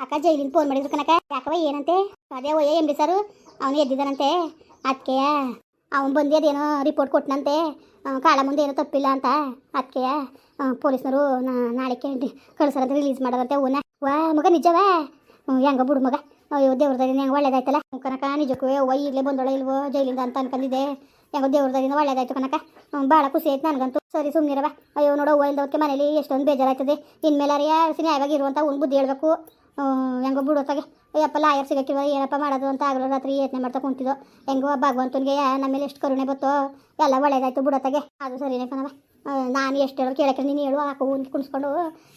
ಅಕ್ಕ ಜೈಲಿನ ಫೋನ್ ಮಾಡಿದ್ರು ಕನಕ ಯಾಕವ ಏನಂತೆ? ಅದೇ ಒಯ್ಯ ಎಂ ಡಿ ಸರ್. ಅವನು ಎದ್ದಿದ್ದಾನಂತೆ. ಅದಕ್ಕೆ ಅವನು ಬಂದು ಅದೇನೋ ರಿಪೋರ್ಟ್ ಕೊಟ್ಟನಂತೆ ಕಾಲ ಮುಂದೆ ಏನೋ ತಪ್ಪಿಲ್ಲ ಅಂತ. ಅದಕ್ಕೆ ಪೊಲೀಸ್ನವರು ನಾಳೆ ಕಳ್ಸರಂತ ರಿಲೀಸ್ ಮಾಡೋದಂತೆ ಓನ ವಾ ಮಗ ನಿಜವಾ ಹೆಂಗ ಬಿಡು ಮಗ? ಅಯ್ಯೋ ದೇವ್ರದಾಗಿನ ಹೆಂಗೆ ಒಳ್ಳೇದಾಯ್ತಲ್ಲ? ಕನಕ ನಿಜಕ್ಕೂ ಅವ್ವ, ಈಗಲೇ ಬಂದೋಳ ಇಲ್ವೋ, ಜೈಲಿಂದ ಅಂತ ಅನ್ಕೊಂಡಿದ್ದೆ ಹೆಂಗೋ ದೇವ್ರದಾಗಿನ ಒಳ್ಳೇದಾಯ್ತು ಕನಕ ಭಾಳ ಖುಷಿ ಆಯ್ತು ನನಗಂತೂ. ಸರಿ ಸುಮ್ಮನಿರವ ಅಯ್ಯೋ, ನೋಡೋ ಅವ್ವ ಇಲ್ದವಕ್ಕೆ ಮನೇಲಿ ಎಷ್ಟೊಂದು ಬೇಜಾರಾಯ್ತದೆ ಇನ್ಮೇಲೆ ಅರಿಯ ನ್ಯಾಯವಾಗಿ ಇರುವಂಥ ಒಂದು ಬುದ್ಧಿ ಹೇಳ್ಬೇಕು. ಹೆಂಗೋ ಬಿಡೋತ್ತಾಗೆ ಅಯ್ಯಪ್ಪ, ಲಾಯರ್ ಸಿಗಕ್ಕಿವ ಏನಪ್ಪ ಮಾಡೋದು ಅಂತ ಆಗಲೋ ರಾತ್ರಿ ಯೋಚನೆ ಮಾಡ್ತಾ ಕುಂತಿದ್ದೋ ಹೆಂಗೋ ಭಗವಂತನಿಗೆ ನಮ್ಮ ಮೇಲೆ ಎಷ್ಟು ಕರುಣೆ ಬತ್ತೋ, ಎಲ್ಲ ಒಳ್ಳೇದಾಯ್ತು ಬಿಡೋತ್ತಾಗೆ ಅದು ಸರಿನೇ ಕಣವ ನಾನು ಎಷ್ಟು ಹೇಳೋ ಕೇಳಕ್ಕೆ, ನೀನು ಹೇಳು, ಹಾಕು ಉಂಟು ಕುಣಿಸ್ಕೊಂಡು,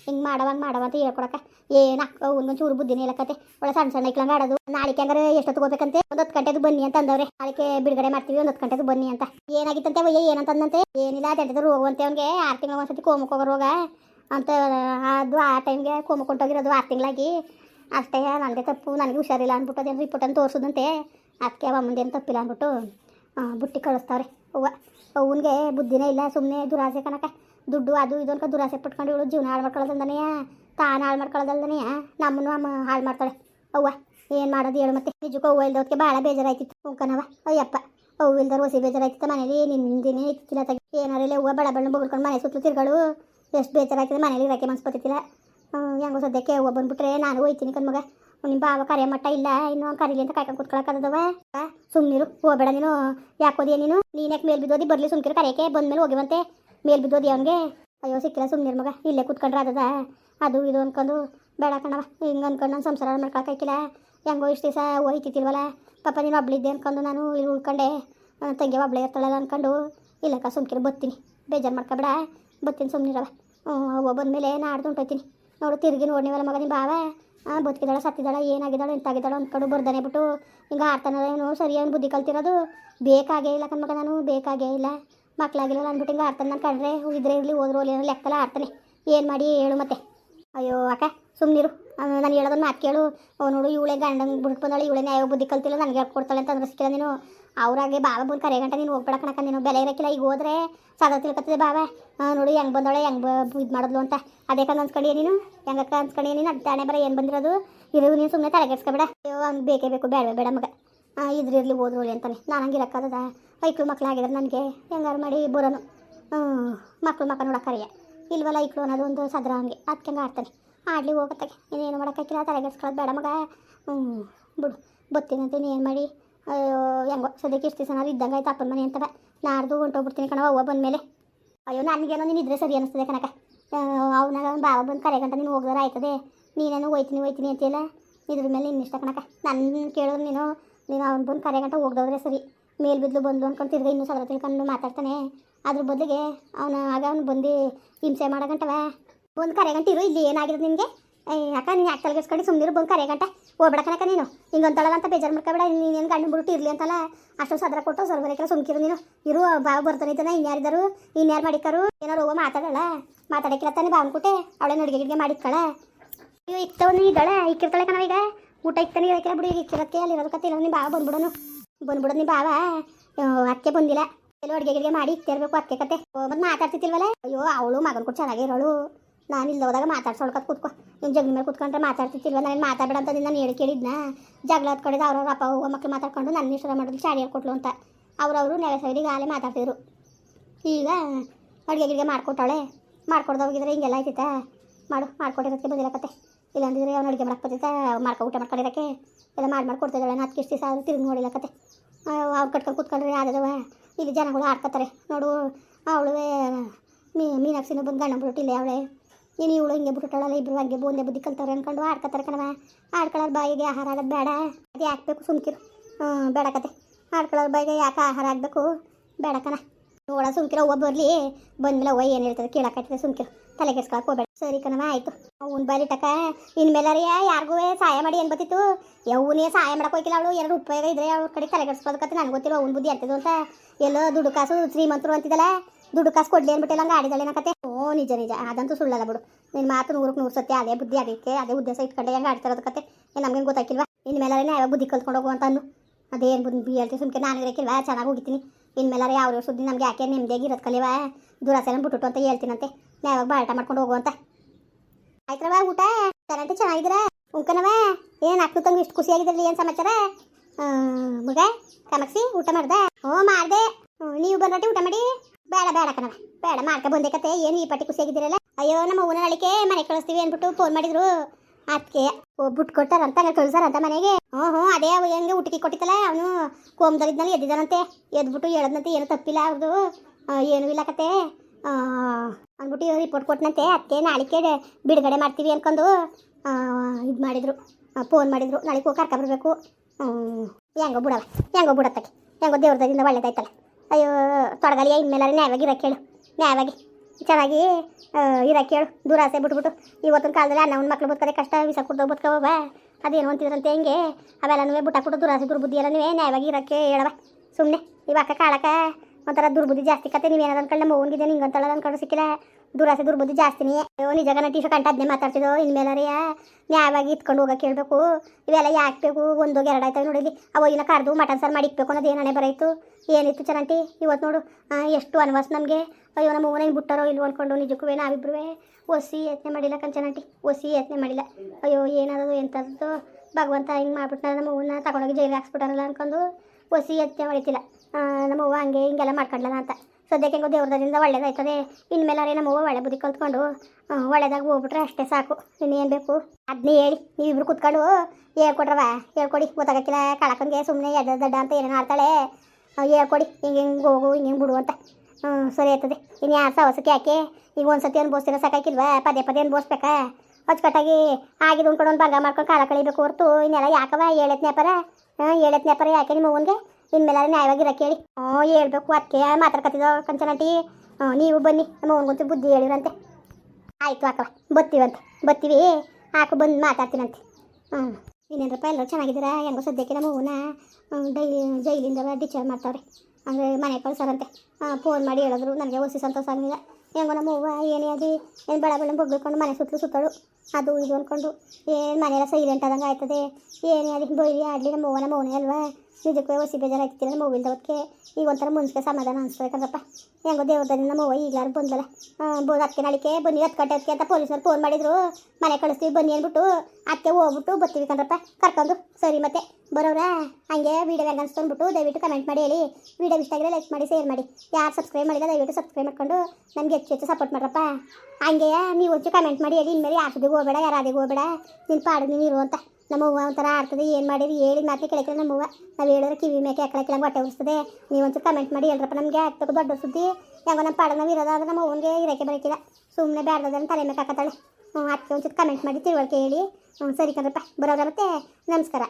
ಹಿಂಗೆ ಮಾಡವ, ಹಂಗೆ ಮಾಡವ ಅಂತ ಹೇಳ್ಕೊಡಕ್ಕೆ. ಏನು ಅಕ್ಕ ಒಂದೊಂದು ಚೂರು ಬುದ್ಧಿನೇ ಇಲ್ಲಕತ್ತೆ ಒಳ್ಳೆ ಸಣ್ಣ ಸಣ್ಣ ಇಕ್ಲಂಗೆ ಆಡೋದು. ನಾಳೆಗೆ ಹಂಗಾರೆ ಎಷ್ಟೊತ್ತು ಹೋಗ್ಬೇಕಂತೆ ಒಂದು ಹತ್ತು ಗಂಟೆದು ಬನ್ನಿ ಅಂತ ಅಂದವ್ರೆ. ನಾಳೆಗೆ ಬಿಡುಗಡೆ ಮಾಡ್ತೀವಿ, ಒಂದು ಹತ್ತು ಗಂಟೆದು ಬನ್ನಿ ಅಂತ. ಏನಾಗಿತ್ತಂತೆ ಅಯ್ಯ ಏನಂತಂದಂತೆ ಏನಿಲ್ಲ ರೋಗ ಅಂತೆ ಅವ್ನಿಗೆ. ಆರು ತಿಂಗಳ ಒಂದ್ಸತಿ ಕೋಮಕ್ಕೆ ಹೋಗೋ ರೋಗ. ಅಂತ ಅದು ಆ ಟೈಮ್ಗೆ ಕೋಮಕ್ಕೆ ಹೊಂಟೋಗಿರೋದು ಆರು ತಿಂಗಳಾಗಿ. ಅಷ್ಟೇ ನನಗೆ ತಪ್ಪು, ನನಗೆ ಹುಷಾರಿಲ್ಲ ಅಂದ್ಬಿಟ್ಟು ಅದೇನು ಅಂತ ತೋರಿಸೋದಂತೆ. ಅದಕ್ಕೆ ಅವ ಮುಂದೇನು ತಪ್ಪಿಲ್ಲ ಅಂದ್ಬಿಟ್ಟು ಬುಟ್ಟಿ ಕಳಿಸ್ತಾವ್ರೆ ಅವ್ವ. ಅವನಿಗೆ ಬುದ್ಧಿನೇ ಇಲ್ಲ ಸುಮ್ಮನೆ ದುರಾಸೆ ಕಣಕ ದುಡ್ಡು ಅದು ಇದು ಅನ್ಕ ದುರಾಸೆ ಪಟ್ಕೊಂಡು ಇವಳು ಜೀವನ ಹಾಳು ಮಾಡ್ಕೊಳ್ಳೋದಲ್ದನೆಯ ತಾನು ಹಾಳು ಮಾಡ್ಕೊಳ್ಳೋದಲ್ದನೆಯ ನಮ್ಮನ್ನು ಅಮ್ಮ ಹಾಳು ಮಾಡ್ತಾಳೆ. ಅವ್ವ, ಏನು ಮಾಡೋದು ಹೇಳು ಮತ್ತೆ. ನಿಜಕ್ಕೂ ಅವ್ವ ಇಲ್ದೋದಕ್ಕೆ ಭಾಳ ಬೇಜಾರಾಯ್ತಿತ್ತು. ಉಂಕನವ ಅಯ್ಯಪ್ಪ, ಅವ್ವ ಇಲ್ದವ್ರು ಹೊಸಿ ಬೇಜಾರಾಯ್ತಿತ್ತು ಮನೇಲಿ. ನಿಂದಿನೇ ಇತ್ತಿಲ್ಲ ತಗ. ಏನಾರಿಲ್ಲ ಹೂವು ಬಡ ಬಣ್ಣ ಬಗ್ಳ್ಕೊಂಡು ಮನೆ ಸುತ್ತಲೂ ತಿರ್ಗಳು ಎಷ್ಟು ಬೇಜಾರಾಯ್ತದೆ ಮನೇಲಿ ಇರೋಕ್ಕೆ ಮನ್ಸು ಬತ್ತಿಲ್ಲ ಹೆಂಗೋ ಸದ್ಯಕ್ಕೆ ಹೋಗ್ ಬಂದ್ಬಿಟ್ರೆ ನಾನು ಹೋಯ್ತೀನಿ ಕಣ್ಮಗ ನಿಮ್ಮ ಬಾವ ಕರೆಯ ಮಟ್ಟ ಇಲ್ಲ, ಇನ್ನು ಕರೀಲಿ ಅಂತ ಕಾಯ್ಕೊಂಡು ಕೂತ್ಕೊಳಕ್ಕದವ ಸುಮ್ಮನಿರು ಹೋಗಬೇಡ ನೀನು. ಯಾಕೆ ಓದಿಯ ನೀನು? ನೀನು ಯಾಕೆ ಮೇಲ್ ಬಿದ್ದೋದಿ? ಬರಲಿ ಸುಮ್ಕಿರು ಕರೆಯಕ್ಕೆ. ಬಂದ್ಮೇಲೆ ಹೋಗಿವಂತೆ. ಮೇಲ್ ಬಿದ್ದೋದಿ ಅವನಿಗೆ. ಅಯ್ಯೋ, ಸಿಕ್ಕಿಲ್ಲ ಸುಮ್ಮನಿರು ಮಗ. ಇಲ್ಲೇ ಕೂತ್ಕೊಂಡ್ರೆ ಅದದ ಅದು ಇದು ಅಂದ್ಕೊಂಡು ಬೇಡ ಕಣವ ಹಿಂಗೆ ಅನ್ಕೊಂಡು ನಾನು ಸಂಸಾರ ಮಾಡ್ಕೊಳಕ್ಕಾಗಿಲ್ಲ ಹೆಂಗೋ ಇಷ್ಟು ದಿವಸ ಹೋಯ್ತಿತ್ತಿಲ್ವಲ್ಲ ಪಾಪ ನೀನು ಒಬ್ಳಿದ್ದೆ ಅಂದ್ಕೊಂಡು ನಾನು ಇಲ್ಲಿ ಉಳ್ಕೊಂಡೆ. ತಂಗಿ ಒಬ್ಳೆ ಇರ್ತಾಳಲ್ಲ ಅಂದ್ಕೊಂಡು ಇಲ್ಲಕ್ಕ ಸುಮ್ಕಿರು ಬತ್ತೀನಿ ಬೇಜಾರು ಮಾಡ್ಕೊಬೇಡ ಬತ್ತೀನಿ ಸುಮ್ಮನಿರವ ಹ್ಞೂ, ಅವ್ವ ಬಂದಮೇಲೆ ನಾಡ್ದು ಹೊಂಟೋಯ್ತೀನಿ ನೋಡು, ತಿರುಗಿ ನೋಡ್ನಿವಲ್ಲ ಮಗ ನಿಮ್ಮ ಬಾವ. ಬದುಕಿದಾಳ, ಸತ್ತಿದಾಳ ಎಂತಾಗಿದ್ದಾಳ ಒಂದು ಅಂದ್ಕೊಂಡು ಬರ್ದಾನೆ ಬಿಟ್ಟು ಹಿಂಗೆ ಆಡ್ತಾನಲ್ಲ ಏನು ಸರಿಯಾಗಿ ಬುದ್ಧಿ ಕಲ್ತಿರೋದು ಬೇಕಾಗೇ ಇಲ್ಲ ಕಣ್ಮಗ ನಾನು, ಬೇಕಾಗೇ ಇಲ್ಲ. ಮಕ್ಕಳಾಗಿಲ್ಲ ಅಂದ್ಬಿಟ್ಟು ಹಿಂಗೆ ಆಡ್ತಾನೆ. ನಾನು ಕಂಡ್ರೆ ಇದ್ರೆ ಇರಲಿ, ಹೋದ್ರು ಅಲ್ಲಿ ಲೆಕ್ಕಲ್ಲ ಆಡ್ತಾನೆ. ಏನು ಮಾಡಿ ಹೇಳು ಮತ್ತೆ. ಅಯ್ಯೋ ಅಕ್ಕ ಸುಮ್ಮನಿರು ನಾನು ಹೇಳೋದನ್ನ ಮಾತು ಕೇಳು. ನೋಡು, ಇವಳೆ ಗಂಡನ ಬಿಟ್ಟು ಬಂದಳು, ಇವಳೆ ಯಾವ ಬುದ್ಧಿ ಕಲ್ತಿಲ್ಲ, ನನಗೆ ಹೇಳ್ಕೊಡ್ತಾಳೆ ಅಂತ ಅಂದ್ರೆ ನೀನು. ಅವ್ರಾಗೆ ಬಾವ ಬಂದು ಕರೆ ಗಂಟೆ ನೀನು ಹೋಗ್ಬೇಡ ಕಣಕ ನೀನು ಬೆಲೆ ಇರೋಕ್ಕಿಲ್ಲ ಈಗ ಹೋದ್ರೆ ಸದಾ ತಿಳ್ಕೊತದೆ ಬಾವ. ನೋಡು, ಹೆಂಗೆ ಬಂದವಳೆ ಹೆಂಗೆ ಇದು ಮಾಡಿದ್ಲು ಅಂತ. ಅದೇ ಕಂದು ಅನ್ಸ್ಕೊಂಡಿ ನೀನು? ಹೆಂಗಕ್ಕ ಅನ್ಸ್ಕೊಂಡಿ ನೀನು? ಅಡ್ಡಾಣೆ ಬರ ಏನು ಬಂದಿರೋದು? ಇರು, ನೀನು ಸುಮ್ಮನೆ ತಲೆಗೆಡ್ಸ್ಕೊಬೇಡ ಅಯ್ಯೋ ಅವ್ನಿಗೆ ಬೇಕೇ ಬೇಕು ಬೇಡ ಬೇಡ ಮಗ. ಹಾಂ ಇದ್ರ ಇರಲಿ, ಹೋದ್ರು ಅಂತಾನೆ. ನಾನು ಹಂಗೆ ಇರೋಕ್ಕಾಗದ ಐಕ್ಳು ಮಕ್ಳು ಆಗಿದ್ರೆ ನನಗೆ. ಹೆಂಗಾರು ಮಾಡಿ ಬರೋನು ಹ್ಞೂ ಮಕ್ಳು ಮಕ್ಕ ನೋಡಕ್ಕರಿಯ ಇಲ್ವಲ್ಲ ಇಕ್ಳು ಅನ್ನೋದು ಒಂದು ಸದ್ರ ಹಂಗೆ. ಅದಕ್ಕೆ ಆಡ್ತಾನೆ. ಆಡಲಿ ಹೋಗತ್ತಾಗೆ. ಇನ್ನೇನು ಮಾಡೋಕ್ಕಾಗಿಲ್ಲ ತಲೆಗೆಡ್ಸ್ಕೊಳ್ಳೋದು ಬೇಡ ಮಗ. ಹ್ಞೂ ಬಿಡು. ಬತ್ತೀನಂತ ಏನು ಮಾಡಿ. ಅಯ್ಯೋ, ಹೆಂಗೋ, ಸದ್ಯಕ್ಕೆ ಇಷ್ಟು ದಿವಸ ಇದ್ದಂಗೆ ಆಯ್ತು, ಅಪ್ಪನ ಮನೆ ಅಂತವ. ನಾಡ್ದು ಹೊಂಟೋಗ್ಬಿಡ್ತೀನಿ ಕಣವ ಅವ್ವ ಬಂದಮೇಲೆ. ಅಯ್ಯೋ, ನನಗೇನೋ ನೀನು ಇದ್ರೆ ಸರಿ ಅನ್ನಿಸ್ತದೆ ಕನಕ ಅವನಾಗ ಅವ್ನ ಬಾವ ಬಂದು ಕರೆ ಗಂಟ ನೀನು ಹೋಗಿದ್ರೆ ಆಯ್ತದೆ. ನೀನೇನು ಹೋಯ್ತೀನಿ ಹೋಯ್ತೀನಿ ಅಂತಿಲ್ಲ ಇದ್ರ ಮೇಲೆ ಇಷ್ಟ ಕನಕ ನನ್ನ ಕೇಳೋದು ನೀನು. ನೀನು ಅವ್ನು ಬಂದು ಕರೆ ಗಂಟ ಹೋಗ್ದವ್ರೆ ಸರಿ. ಮೇಲ್ ಬಿದ್ಲು ಬಂದು ಅನ್ಕೊಂಡು ತಿರ್ಗಿ ಇನ್ನೂ ಸದ್ರ ತಿಳ್ಕೊಂಡು ಮಾತಾಡ್ತಾನೆ. ಅದ್ರ ಬದಲಿಗೆ ಅವನು, ಆಗ ಅವ್ನು ಬಂದು ಹಿಂಸೆ ಮಾಡೋಗಂಟವ ಬಂದು ಕರೆ ಗಂಟೆ ಇರು, ಇಲ್ಲಿ ಏನಾಗಿದೆ ನಿಮಗೆ ಅಕ್ಕ, ನೀನು ಯಾಕೆ ತಲೆಗೆಸ್ಕೊಂಡು ಸುಮ್ಮನಿರು ಬಂದು ಕರೆ ಗಂಟೆ ಹೋಗ್ಬೇಡ ಕನಕ ನೀನು. ಹಿಂಗೆ ಅಂತಳಲ್ಲ ಅಂತ ಬೇಜಾರು ಮಾಡ್ಕೊಬೇಡ ನೀನೇನು ಗಂಡು ಬಿಟ್ಟು ಇರಲಿ ಅಂತಲ್ಲ. ಅಷ್ಟೊಂದು ಸದರ ಕೊಟ್ಟು ಸರ್ವರೇಕೆಲ್ಲ ಸುಮ್ಕಿರು ನೀನು. ಇರು, ಬಾವು ಬರ್ತಾನೆ ಇದ್ದಾನೆ ಇನ್ಯಾರಿದ್ದಾರು ಇನ್ಯಾರು ಮಾಡಿಕರು ಏನಾರು ಹೋಗೋ ಮಾತಾಡಲ್ಲ. ಮಾತಾಡಕ್ಕಿಲ್ಲ ತಾನೆ ಬಾವನ್ ಕುಟೆ? ಅವಳೇನು ಅಡುಗೆ ಗಿಡ್ಗೆ ಮಾಡಿಕ್ಕಳ? ಅಯ್ಯೋ ಇಕ್ತವನು ಇದ್ದಾಳೆ ಇಕ್ಕಿರ್ತಾಳೆ ಕಣವ ಈಗ? ಊಟ ಇಕ್ತಾನೆ ಇರಕ್ಕಿಲ್ಲ ಬಿಡು, ಈಗ ಇಕ್ಕಿರಕ್ಕೆ ಅಲ್ಲಿರೋದು ಕತ್ತೆ ಇಲ್ಲ ನೀವು ಬಾವು ಬಂದ್ಬಿಡೋನು. ಬಂದ್ಬಿಡೋದು ನಿಮ್ಮ ಬಾವ ಅಕ್ಕೆ ಬಂದಿಲ್ಲ. ಎಲ್ಲ ಅಡುಗೆ ಗಿಡಿಗೆ ಮಾಡಿ ಇಕ್ತಿರ್ಬೇಕು ಅಕ್ಕೆ ಕತೆ. ಮತ್ತೆ ಮಾತಾಡ್ತಿತ್ತಿಲ್ವಲ್ಲ ಅಯ್ಯೋ, ಅವಳು ಮಗನ ಕೂಡ ಚೆನ್ನಾಗಿರೋಳು ನಾನು ಇಲ್ಲಿ ಹೋದಾಗ ಮಾತಾಡ್ಸೋಳ್ಕತ್ ಕೂತ್ಕೊ. ನೀನು ಜಗಳ ಮೇಲೆ ಕೂತ್ಕೊಂಡ್ರೆ ಮಾತಾಡ್ತಿತ್ತಿಲ್ವ ನಾನು ಮಾತಾಡಬೇಡ ಅಂತ ನಾನು ಹೇಳಿ ಕೇಳಿದ್ನ? ಜಗಳ ಹತ್ಕೊಂಡಿದ್ದು ಅವ್ರವ್ರ ಅಪ್ಪ ಹೋಗೋ ಮಕ್ಳು ಮಾತಾಡ್ಕೊಂಡು ನನ್ನ ಇಷ್ಟ ಮಾಡೋದು ಚಾಡಿ ಕೊಟ್ಲು ಅಂತ. ಅವರವರು ನೆಲೆ ಸೈಡಿಗೆ ಆಲೆ ಮಾತಾಡ್ತಿದ್ರು. ಈಗ ಅಡುಗೆ ಗಿಡಿಗೆ ಮಾಡ್ಕೊಟ್ಟಾಳೆ ಮಾಡ್ಕೊಡ್ದ ಹೋಗಿದ್ರೆ ಹಿಂಗೆಲ್ಲ ಆಯ್ತಿತ್ತಾ? ಮಾಡು ಮಾಡ್ಕೊಟ್ಟಿರೋದಕ್ಕೆ ಬಂದಿಲ್ಲ ಕತೆ. ಇಲ್ಲಾಂದಿದ್ರೆ ಅವ್ನು ಅಡುಗೆ ಮಾಡಕ್ಕೆ ಬರ್ತೈತೆ? ಮಾಡ್ಕೊ ಊಟ ಮಾಡ್ಕೊಂಡಿರೋಕ್ಕೆ ಎಲ್ಲ ಮಾಡಿ ಮಾಡಿ ಕೊಡ್ತಿದ್ದಾಳೆ. ಹತ್ತು ಇಷ್ಟು ದಿವಸ ಆದರೂ ತಿರುಗಿ ನೋಡಿಲ್ಲ ಕತೆ. ಅವ್ರು ಕಟ್ಕೊಂಡು ಕೂತ್ಕೊಂಡ್ರೆ ಆದದವ ಇಲ್ಲಿ ಜನಗಳು ಆಡ್ಕೊತಾರೆ. ನೋಡು, ಅವಳು ಮೀ, ಮೀನಾಕ್ಷಿನೂ ಬಂದು ಗಂಡ ಬಿಟ್ಟಿಲ್ಲ ಅವಳೆ. ನೀನು ಇವಳು ಹಿಂಗೆ ಬಿಟ್ಟಾಳಲ್ಲ ಇಬ್ಬರು ಹಂಗೆ ಬೋಂದೆ ಬುದ್ಧಿ ಕಲ್ತಾರೆ ಅನ್ಕೊಂಡು ಆಡ್ಕೊತಾರೆ ಕಣವ ಆಡ್ಕೊಳ್ಳೋದು ಬಾಯಿಗೆ ಆಹಾರ ಆಗೋದು ಬೇಡ. ಅದು ಹಾಕ್ಬೇಕು ಸುಮ್ಕಿರು. ಬೇಡ ಕತೆ. ಆಡ್ಕೊಳ್ಳೋದು ಬಾಯಿಗೆ ಯಾಕೆ ಆಹಾರ ಆಗಬೇಕು ಬೇಡ ಕಣ. ನೋಡ ಸುಮ್ಕಿರ ಒಬ್ಬ ಬರಲಿ. ಬಂದ್ಮೇಲೆ ಅವ್ವ ಏನು ಹೇಳ್ತದೆ ಕೇಳಕ್ಕಾಯ್ತದೆ ಸುಮ್ಕಿರು. ತಲೆ ಕೆಡ್ಸ್ಕೊಳಕ್ಕೆ ಹೋಗ್ಬೇಡ. ಸರಿ ಕಣವ ಆಯಿತು. ಅವ್ನು ಬಲಿಟಕ ಇನ್ಮೇಲೆ ಯಾರಿಗೂ ಸಹಾಯ ಮಾಡಿ ಏನು ಬತ್ತಿತ್ತು ಯವ್ವನೇ ಸಹಾಯ ಮಾಡಕ್ಕೆ ಹೋಯ್ತಿಲ್ಲ ಅವಳು, ಎರಡು ಉಪಯೋಗ ಇದ್ರೆ ಅವ್ರ ಕಡೆ ತಲೆ ಕೆಡ್ಸ್ಕೊಳಕತ್ತೆ ನನಗೆ ಗೊತ್ತಿಲ್ಲ, ಅವ್ನ ಬುದ್ಧಿ ಅಂತದ್ದು ಅಂತ. ಎಲ್ಲೋ ದುಡ್ಡು ಕಾಸು ಶ್ರೀಮಂತರು ಅಂತಿದ್ದಲ್ಲ, ದುಡ್ಡು ಕಾಸು ಕೊಡ್ಲಿ ಅಂದ್ಬಿಟ್ಟಿಲ್ಲ ಹಂಗೆ ಆಡಿದಳೆ ಕತೆ. ಓ, ನಿಜ ನಿಜ. ಅದಂತೂ ಸುಳ್ಳಲ್ಲ ಬಿಡು. ನಿನ್ನ ಮಾತು ನೂರಕ್ಕೆ ನೂರು ಸತ್ಯ, ಅದೇ ಬುದ್ಧಿ ಅದಕ್ಕೆ ಅದೇ ಉದ್ದೇಶ ಇಟ್ಕೊಂಡೆ ಹೆಂಗೆ ಆಡ್ತಿರೋದು ಕತೆ. ನಮಗೇನು ಗೊತ್ತಾಗಿಲ್ವಾ ಇನ್ಮೇಲೆ ಯಾವಾಗ ಬುದ್ಧಿ ಕಲ್ತ್ಕೊಂಡು ಹೋಗು ಅಂತ ಅನ್ನು. ಅದೇನು ಬುದ್ಧಿ ಹೇಳ್ತೀವಿ ಸುಮ್ಕೆ, ನಾನು ಇರಕ್ಕಿಲ್ವಾ ಚೆನ್ನಾಗಿ ಹೋಗಿತೀನಿ. ಇನ್ಮೇಲೆ ಯಾವ ಸುದ್ದಿ ನಮ್ಗೆ ಯಾಕೆ ನೆಮ್ಮದಿಯಾಗಿ ಇರೋದು ಕಲಿವಾ? ದುರಾಸೆಲ್ಲ ಬಿಟ್ಟುಟ್ಟು ಅಂತ ಹೇಳ್ತೀನಂತೆ. ಯಾವಾಗ ಬಾಳ್ಟ ಮಾಡ್ಕೊಂಡು ಹೋಗುವಂತ ಆಯ್ತರವ ಊಟ? ಕರೆಂಟ್ ಚೆನ್ನಾಗಿದ್ರ ಉಂಕನವ ಏನು ಅಕ್ಕ ತಂಗ ಇಷ್ಟು ಖುಷಿಯಾಗಿದ್ರಲ್ಲಿ, ಏನು ಸಮಾಚಾರ? ಮಗ ಕಮಕ್ಸಿ ಊಟ ಮಾಡ್ದೆ? ಹ್ಞೂ, ಮಾಡ್ದೆ. ನೀವು ಬಂದ್ರಟ್ಟಿ ಊಟ ಮಾಡಿ? ಬೇಡ ಬೇಡ ಕಣವ ಬೇಡ, ಮಾಡ್ಕ ಬಂದೆ ಕತೆ. ಏನು ಈ ಪಟ್ಟಿ ಖುಷಿಯಾಗಿದ್ದೀರಲ್ಲ? ಅಯ್ಯೋ, ನಮ್ಮ ಊನ ನಳಿಕೆ ಮನೆ ಕಳಿಸ್ತೀವಿ ಅಂದ್ಬಿಟ್ಟು ಫೋನ್ ಮಾಡಿದ್ರು. ಅದಕ್ಕೆ ಒಬ್ಬಿಟ್ಟು ಕೊಟ್ಟಾರಂತ ಕಳ್ಸಾರಂತ ಮನೆಗೆ. ಹ್ಞೂ ಹ್ಞೂ, ಅದೇ ಅವ ಹೆಂಗೆ ಊಟಕ್ಕೆ ಕೊಟ್ಟಿತ್ತಲ್ಲ, ಅವನು ಕೋಮದಲ್ಲಿದ್ದಲ್ಲಿ ಎದ್ದಿದ್ದಾನಂತೆ ಎದ್ಬಿಟ್ಟು ಹೇಳದ್ನಂತೆ, ಏನು ತಪ್ಪಿಲ್ಲ ಅವ್ರದ್ದು ಏನೂ ಇಲ್ಲ ಕತೆ. ಅಂದ್ಬಿಟ್ಟು ರಿಪೋರ್ಟ್ ಕೊಟ್ಟನಂತೆ ಅದಕ್ಕೆ ನಾಳಿಕೆ ಬಿಡುಗಡೆ ಮಾಡ್ತೀವಿ ಅನ್ಕೊಂಡು ಇದು ಮಾಡಿದರು. ಫೋನ್ ಮಾಡಿದರು. ನಾಳೆಗೂ ಕರ್ಕೊಬರ್ಬೇಕು ಹೆಂಗೋ ಬಿಡವ. ಹೆಂಗೋ ಬಿಡತ್ತಕ್ಕೆ. ಹೆಂಗೋ ದೇವ್ರದಿಂದ ಒಳ್ಳೇದಾಯ್ತಲ್ಲ. ಅಯ್ಯೋ ತೊಡಗಲಿಯ ಇನ್ಮೇಲೆ ನ್ಯಾಯವಾಗಿ ಇರಕ್ಕೆ ಹೇಳು ನ್ಯಾಯವಾಗಿ. ಚೆನ್ನಾಗಿ ಇರಕ್ಕೆ ಹೇಳು ದೂರ ದುರಾಸೆ ಬಿಟ್ಬಿಟ್ಟು. ಇವತ್ತಿನ ಕಾಲದಲ್ಲಿ ಅನ್ನ ಒಂದು ಮಕ್ಳು ಬದುಕದೆ ಕಷ್ಟ. ವಿಷ ಕುಡ್ದು ಬದುಕವ ಅದೇನು ಅಂತಿದ್ರಂತೆ ಹೆಂಗೆ? ಅವೆಲ್ಲನೂ ಬಿಟ್ಟಾಕ್ಬಿಟ್ಟು ಆಸೆ ದುರ್ಬುದ್ಧಿ ಎಲ್ಲ ನೀವೇ ನ್ಯಾಯವಾಗಿ ಇರಕ್ಕೆ ಹೇಳವ ಸುಮ್ಮನೆ ಇವಾಗ ಕಾಳಕ ಒಂಥರ ದುರ್ಬುದ್ಧಿ ಜಾಸ್ತಿ ಕತೆ ನೀವೇನಾದ್ರು ಅನ್ಕೊಂಡು ನಮ್ಮ ಓನ್ಗಿದೆ ನಿಂಗೆ ಅಂತಳ ಅನ್ಕೊಂಡು ಸಿಕ್ಕಿಲ್ಲ. ದುರಾಸೆ, ದುರ್ಬುದ್ಧಿ ಜಾಸ್ತಿನೇ ಅಯ್ಯೋ ನಿಜಗ ನಟೀಶ ಕಂಟ ಅದನ್ನೇ ಮಾತಾಡ್ತಿದ್ದೋ, ಇನ್ಮೇಲೆ ನ್ಯಾಯವಾಗಿ ಇತ್ಕೊಂಡು ಹೋಗಕ್ಕೆ ಹೇಳ್ಬೇಕು. ಇವೆಲ್ಲ ಯಾಕೆ ಬೇಕು? ಒಂದೋಗಿ ಎರಡು ಆಯ್ತಾವೆ ನೋಡಿಲಿ ಅವ, ಇನ್ನ ಕರೆದು ಮಟನ್ ಸಾರು ಮಾಡಿ ಇಕ್ಬೇಕು ಅನ್ನೋದು ಏನೇ ಬರಾಯಿತು? ಏನಿತ್ತು ಚರಂಟಿ? ಇವತ್ತು ನೋಡು. ಎಷ್ಟು ಅನ್ವಾಸ ನಮಗೆ. ಅಯ್ಯೋ, ನಮ್ಮ ಹಿಂಗೆ ಬಿಟ್ಟಾರೋ ಇಲ್ವೋ ಅನ್ಕೊಂಡು ನಿಜಕ್ಕೂ ನಾವಿಬ್ರು ಒಸಿ ಯತ್ನೆ ಮಾಡಿಲ್ಲ ಕಂಚನಾಂಟಿ ಒಸಿ ಯತ್ನೆ ಮಾಡಿಲ್ಲ. ಅಯ್ಯೋ, ಏನಾದದು ಎಂಥದ್ದು ಭಗವಂತ ಹಿಂಗೆ ಮಾಡ್ಬಿಟ್ಟು ನಮ್ಮ ಓನ ತಗೊಂಡೋಗಿ ಜೈಲಿಗೆ ಹಾಕ್ಸ್ಬಿಟ್ಟಾರಲ್ಲ ಅನ್ಕೊಂಡು. ಒಸಿ ಯತ್ನೆ ಮಾಡಿತಿಲ್ಲ ಆ, ನಮ್ಮ ಅವ್ವ ಹಂಗೆ ಹಿಂಗೆಲ್ಲ ಮಾಡ್ಕೊಂಡ್ಲಲ್ಲ ಅಂತ. ಸದ್ಯಕ್ಕೆ ಹೆಂಗೋ ದೇವ್ರದಿಂದ ಒಳ್ಳೇದಾಯ್ತದೆ. ಇನ್ಮೇಲೆ ನಮ್ಮ ಅವ್ವ ಒಳ್ಳೆ ಬುದ್ಧಿ ಕಲ್ತ್ಕೊಂಡು ಒಳ್ಳೆದಾಗ ಹೋಗ್ಬಿಟ್ರೆ ಅಷ್ಟೇ ಸಾಕು. ಇನ್ನೇನು ಬೇಕು? ಅದನ್ನೇ ಹೇಳಿ. ನೀವಿಬ್ರು ಕುತ್ಕೊಂಡು ಹೇಳ್ಕೊಟ್ರವ ಹೇಳ್ಕೊಡಿ. ಗೊತ್ತಾಗಕ್ಕಿಲ್ಲ ಕಳಕಂಗೆ ಸುಮ್ಮನೆ ಎಡ್ಡ ದಡ್ಡ ಅಂತ ಏನೇನು ಆಡ್ತಾಳೆ. ಹೇಳ್ಕೊಡಿ. ಹಿಂಗೆ ಹಿಂಗೆ ಹೋಗು ಹಿಂಗೆ ಹಿಂಗೆ ಬಿಡು ಅಂತ. ಹ್ಞೂ ಸರಿ ಆಯ್ತದೆ. ಇನ್ನು ಯಾರು ಸವಸಕ್ಕೆ ಯಾಕೆ? ಈಗ ಒಂದು ಸತಿ ಅನ್ಬೋಸ್ತೀರ ಸಾಕಾಕಿಲ್ವಾ ಪದೇ ಪದೇ ಅನ್ಬೋಸ್ಬೇಕಾ ಅಚ್ಚುಕಟ್ಟಾಗಿ ಆಗಿದ್ದು ಒಂದು ಕಡೆ ಒಂದು ಭಾಗ ಮಾಡ್ಕೊಂಡು ಕಾಲ ಕಳಿಬೇಕು ಹೊರ್ತು ಇನ್ನೆಲ್ಲ ಯಾಕವ ಹೇಳತ್ ನೆಪರ ಯಾಕೆ ನಿಮ್ಮ ಅವ್ವನ್ಗೆ? ಇನ್ಮೇಲೆ ನ್ಯಾಯವಾಗಿರ ಕೇಳಿ. ಹ್ಞೂ ಹೇಳ್ಬೇಕು. ಅದಕ್ಕೆ ಮಾತಾಡ್ಕತ್ತಿದ್ದೋ ಕಂಚನಟಿ ಹ್ಞೂ ನೀವು ಬನ್ನಿ. ನಮ್ಮ ಅವ್ವನ್ಗಂತೂ ಬುದ್ಧಿ ಹೇಳಿರಂತೆ ಆಯಿತು ಹಾಕವ ಬತ್ತೀವಂತೆ. ಬತ್ತೀವಿ. ಹಾಕು ಬಂದು ಮಾತಾಡ್ತೀನಂತೆ. ಹ್ಞೂ ಇನ್ನೇನಪ್ಪ ಎಲ್ಲರೂ ಚೆನ್ನಾಗಿದ್ದೀರಾ? ಹೆಂಗೋ ಸದ್ಯಕ್ಕೆ ನಮ್ಮ ಮಗುನ ಡೈಲಿ ಜೈಲಿಂದ ಡಿಚಾರ್ಜ್ ಮಾಡ್ತಾವ್ರೆ. ಅಂದರೆ ಮನೆ ಕಳ್ಸಾರಂತೆ. ಫೋನ್ ಮಾಡಿ ಹೇಳಿದ್ರು. ನನಗೆ ಹೊಸಿ ಸಂತೋಷ ಆಗಲಿಲ್ಲ. ಹೆಂಗೋ ನಮ್ಮ ಹೂವ ಏನೇ ಆಗಿ ಏನು ಬಳ ಬೆಳ ಮನೆ ಸುತ್ತಲೂ ಸುತ್ತಳು. ಅದು ಇದು ಅಂದ್ಕೊಂಡು ಏನು ಮನೆಯೆಲ್ಲ ಸೈಲೆಂಟ್ ಆದಂಗೆ ಆಯ್ತದೆ. ಏನೇ ಅದು ಬೈಲಿ ಆಡಲಿ ನಮ್ಮ ಹೂವ ನಮ್ಮ ಅವನೇ ಅಲ್ವಾ? ನಿಜಕ್ಕೂ ಹೊಸಿ ಬೇಜಾರಾಯ್ತಿಲ್ಲ ನಮ್ಮ ಮೂವಿಲ್ದ ಹೊತ್ತಿಗೆ ಈಗ ಒಂಥರ ಮುಂಚೆ ಸಮಾಧಾನ ಅನಿಸ್ತದೆ ಕಣಪ್ಪ ಹೆಂಗೋ ದೇವ್ರದಲ್ಲಿ ನಮ್ಮ ಅವ್ವ ಈಗಲಾರು ಬಂದಲ್ಲ ಬೋದು ಅದಕ್ಕೆ ನಾಳಿಕೆ ಬನ್ನಿ ಹತ್ತು ಗಂಟೆ ಅದಕ್ಕೆ ಅಂತ ಪೊಲೀಸ್ನವ್ರು ಫೋನ್ ಮಾಡಿದ್ರು ಮನೆ ಕಳಿಸ್ತೀವಿ ಬನ್ನಿ ಅಂದ್ಬಿಟ್ಟು ಅತ್ತೆ ಹೋಗ್ಬಿಟ್ಟು ಬರ್ತೀವಿ ಕಣ್ರಪ್ಪ ಕರ್ಕೊಂಡು ಸರಿ ಮತ್ತೆ ಬರೋರಾ ಹಂಗೆ ವೀಡಿಯೋ ಹೆಂಗೆ ಅನ್ಸ್ಕೊಂಡ್ಬಿಟ್ಟು ದಯವಿಟ್ಟು ಕಮೆಂಟ್ ಮಾಡಿ ಹೇಳಿ ವೀಡಿಯೋ ಇಷ್ಟ ಆಗಿದ್ರೆ ಲೈಕ್ ಮಾಡಿ ಶೇರ್ ಮಾಡಿ ಯಾರು ಸಬ್ಸ್ಕ್ರೈಬ್ ಮಾಡಿಲ್ಲ ದಯವಿಟ್ಟು ಸಬ್ಸ್ಕ್ರೈಬ್ ಮಾಡ್ಕೊಂಡು ನಮ್ಗೆ ಹೆಚ್ಚು ಹೆಚ್ಚು ಸಪೋರ್ಟ್ ಮಾಡ್ರಪ್ಪ ಹಂಗೆ ನೀವು ಹೆಚ್ಚು ಕಮೆಂಟ್ ಮಾಡಿ ಹೇಳಿ ಇನ್ಮೇಲೆ ಯಾರ್ದಿಗೂ ಹೋಗಬೇಡ ಯಾರಾದಿಗೆ ಹೋಗಬೇಡ ನಿನ್ನ ಪಾಡು ನೀನು ಇರು ಅಂತ ನಮ್ಮ ಅವ್ವ ಒಂಥರ ಆಡ್ತದೆ, ಏನು ಮಾಡಿರಿ? ಹೇಳಿ ಮಾತೇ ಕೇಳಕ್ಕಿಲ್ಲ ನಮ್ಮವ್ವ. ನಾವು ಹೇಳಿದ್ರೆ ಕಿವಿ ಮೇಕೆ ಹಾಕಳಕ್ಕಿಲ್ಲ ಹೊಟ್ಟೆ ಉರಿಸ್ತದೆ. ನೀವೊಂಚೂರು ಕಮೆಂಟ್ ಮಾಡಿ ಹೇಳ್ರಪ್ಪ, ನಮಗೆ ಆಗ್ತದೆ ದೊಡ್ಡ ಸುದ್ದಿ. ಹೆಂಗೋ ನಮ್ಮ ಪಾಡ ನಾವು ಇರೋದಾದ್ರೆ ನಮ್ಮ ಅವ್ವನಿಗೆ ಇರೋಕ್ಕೆ ಬರೋಕ್ಕಿಲ್ಲ ಸುಮ್ಮನೆ ಬ್ಯಾಡ್ದದನ್ನು ತಲೆ ಮೇಲೆ ಹಾಕತ್ತಾಳೆ. ಹ್ಞೂ ಅದಕ್ಕೆ ಒಂಚೂರು ಕಮೆಂಟ್ ಮಾಡಿ ತಿಳುವಳಿಕೆ ಹೇಳಿ. ಹ್ಞೂ ಸರಿ ಕಣ್ರಪ್ಪ ಬರೋರ ಮತ್ತೆ? ನಮಸ್ಕಾರ.